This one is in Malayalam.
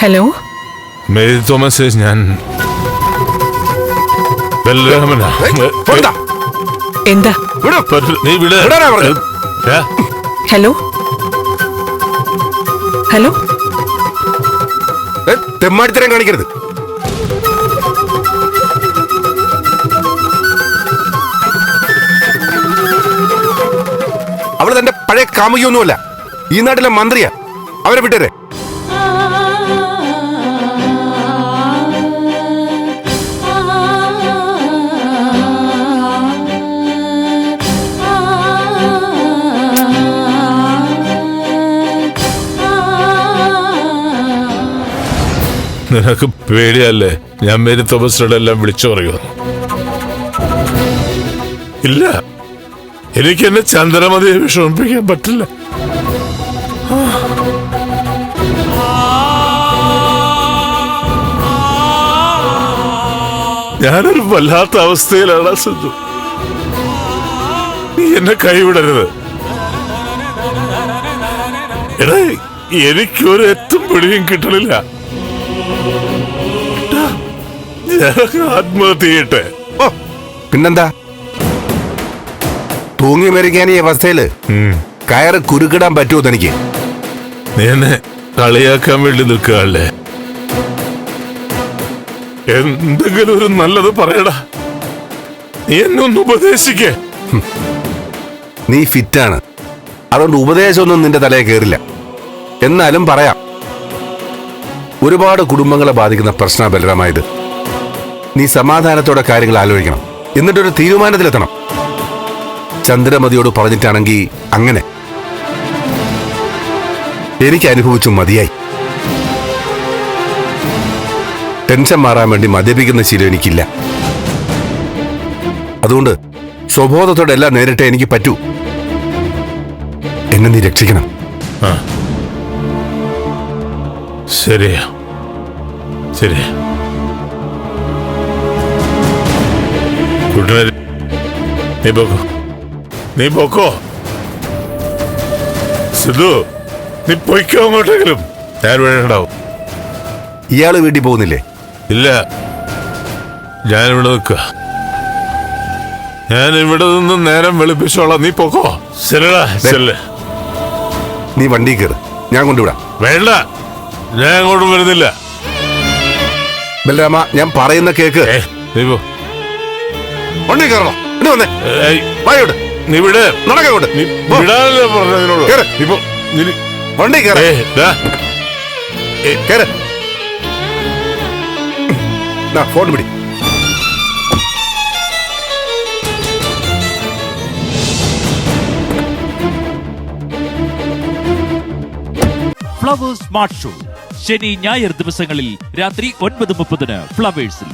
ഹലോ മേരി തോമസ് ഞാൻ ബലരാമനാ. എന്താ വിടും. നീ വിട്. വിടാനാ പറഞ്ഞത്? ഹലോ ഹലോ ഏ, തെമ്മാടിത്തരം കാണിക്കരുത് പഴയ കാമുകിയൊന്നുമല്ല. ഈ നാട്ടിലെ മന്ത്രിയാ. അവരെ വിട്ടേരെ. നിനക്ക് പേടിയല്ലേ? ഞാൻ മേരി തോമസ് എല്ലാം വിളിച്ചു പറയുക ഇല്ല. എനിക്ക് എന്നെ ചന്ദ്രമതിയെ വിഷമിപ്പിക്കാൻ പറ്റില്ല. ഞാനൊരു വല്ലാത്ത അവസ്ഥയിലാണ് സിദ്ധു നീ എന്നെ കൈവിടരുത്. എടാ എനിക്കൊരു എത്തും പിടിയും കിട്ടണില്ല. ആത്മഹത്യ ചെയ്യട്ടെ. പിന്നെന്താ? തൂങ്ങി മരിക്കാൻ ഈ അവസ്ഥയിൽ കയറ് കുരുക്കിടാൻ പറ്റുമോ തനിക്ക്? നീ എന്നെ കളിയാക്കാൻ വേണ്ടി നിൽക്കുകയല്ലേ എന്തെങ്കിലും ഒരു നല്ലത് പറയടാ. നീ എന്നെ ഒന്ന് ഉപദേശിക്കേ. നീ ഫിറ്റാണ്. അതുകൊണ്ട് ഉപദേശമൊന്നും നിന്റെ തലയെ കയറില്ല എന്നാലും പറയാം. ഒരുപാട് കുടുംബങ്ങളെ ബാധിക്കുന്ന പ്രശ്ന ബലരമായത്. നീ സമാധാനത്തോടെ കാര്യങ്ങൾ ആലോചിക്കണം. എന്നിട്ടൊരു തീരുമാനത്തിലെത്തണം. ചന്ദ്രമതിയോട് പറഞ്ഞിട്ടാണെങ്കിൽ അങ്ങനെ. എനിക്ക് അനുഭവിച്ചു മതിയായി. ടെൻഷൻ മാറാൻ വേണ്ടി മദ്യപിക്കുന്ന ശീലം എനിക്കില്ല. അതുകൊണ്ട് സ്വബോധത്തോടെ എല്ലാം നേരിട്ടേ എനിക്ക് പറ്റൂ. എന്നെ നീ രക്ഷിക്കണം. ശരിയാ. ശരി കുട്ടനെ നീ പോക്കോ. നീ പോക്കോ. സിദ്ധു നീ പൊയ്ക്കോ അങ്ങോട്ടെങ്കിലും. ഞാൻ വേണ്ടാവും ഇയാൾ വീട്ടിൽ പോകുന്നില്ലേ? ഇല്ല. ഞാനിവിടെ നിൽക്കുക. ഞാൻ ഇവിടെ നിന്ന് നേരം വെളുപ്പിച്ചോളാം. നീ പോക്കോ. ശരിടാ ശരി നീ വണ്ടി കയറ്. ഞാൻ കൊണ്ടുവിടാം. വേണ്ട. ഞാൻ അങ്ങോട്ടും വരുന്നില്ല. ബലരാമ ഞാൻ പറയുന്ന കേക്ക്. നീ പോ. വണ്ടി കയറണം. വന്നേ. ഏയ്, വായോട്ട് നീ വിടെ നടക്കോട്ട് നീ വിടാനല്ലേ പറഞ്ഞതിനോട് കേറ്. നീ പോ നീ വണ്ടി കയറ ഏ ദാ കയറ് ദാ, ഫോൺ പിടി ഫ്ലവേഴ്സ് സ്മാർട്ട് ഷോ ശനി ഞായർ ദിവസങ്ങളിൽ രാത്രി ഒൻപത് മുപ്പതിന് ഫ്ലവേഴ്സിൽ